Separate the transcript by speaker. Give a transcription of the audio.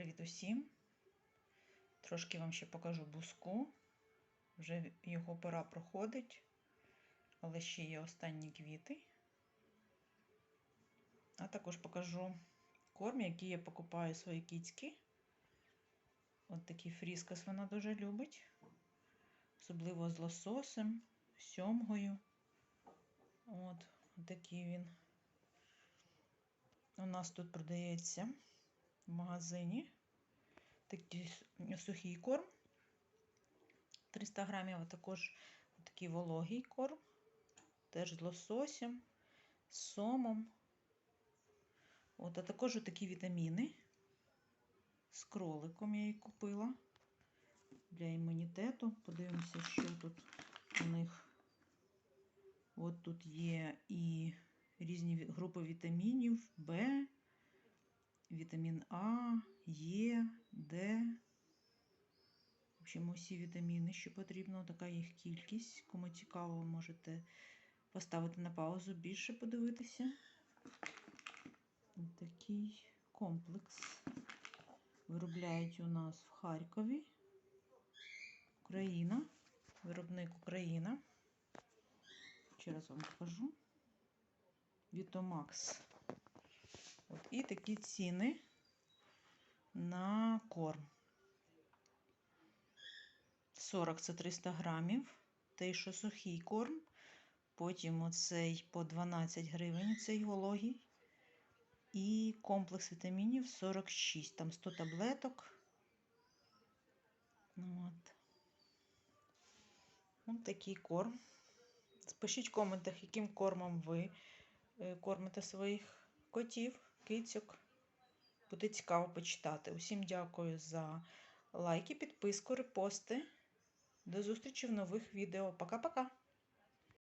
Speaker 1: Привіт усім! Трошки вам ще покажу буску. Вже його пора проходить, але ще є останні квіти. А також покажу корм, який я покупаю своїй кіцьки. От такий фріскас вона дуже любить. Особливо з лососем, сьомгою. От, такий він. У нас тут продається в магазині такий сухий корм 300 грамів, а також такий вологий корм, теж з лососем, з сомом. От, а також такі вітаміни з кроликом я її купила для імунітету. Подивимося, що тут у них. От тут є і різні групи вітамінів В, вітамін А, Е, Д. В общем, усі вітаміни, що потрібно, така їх кількість. Кому цікаво, можете поставити на паузу більше подивитися. Такий комплекс. Виробляють у нас в Харкові. Україна. Виробник Україна. Ще раз вам покажу. Вітомакс. От, І такі ціни на корм. 40 це 300 грамів. Той, що сухий корм. Потім оцей по 12 гривень, цей вологий. І комплекс вітамінів 46. Там 100 таблеток. От. Ось такий корм. Пишіть в коментах, яким кормом ви кормите своїх котів, кицьок. Буде цікаво почитати. Усім дякую за лайки, підписку, репости. До зустрічі в нових відео. Пока-пока!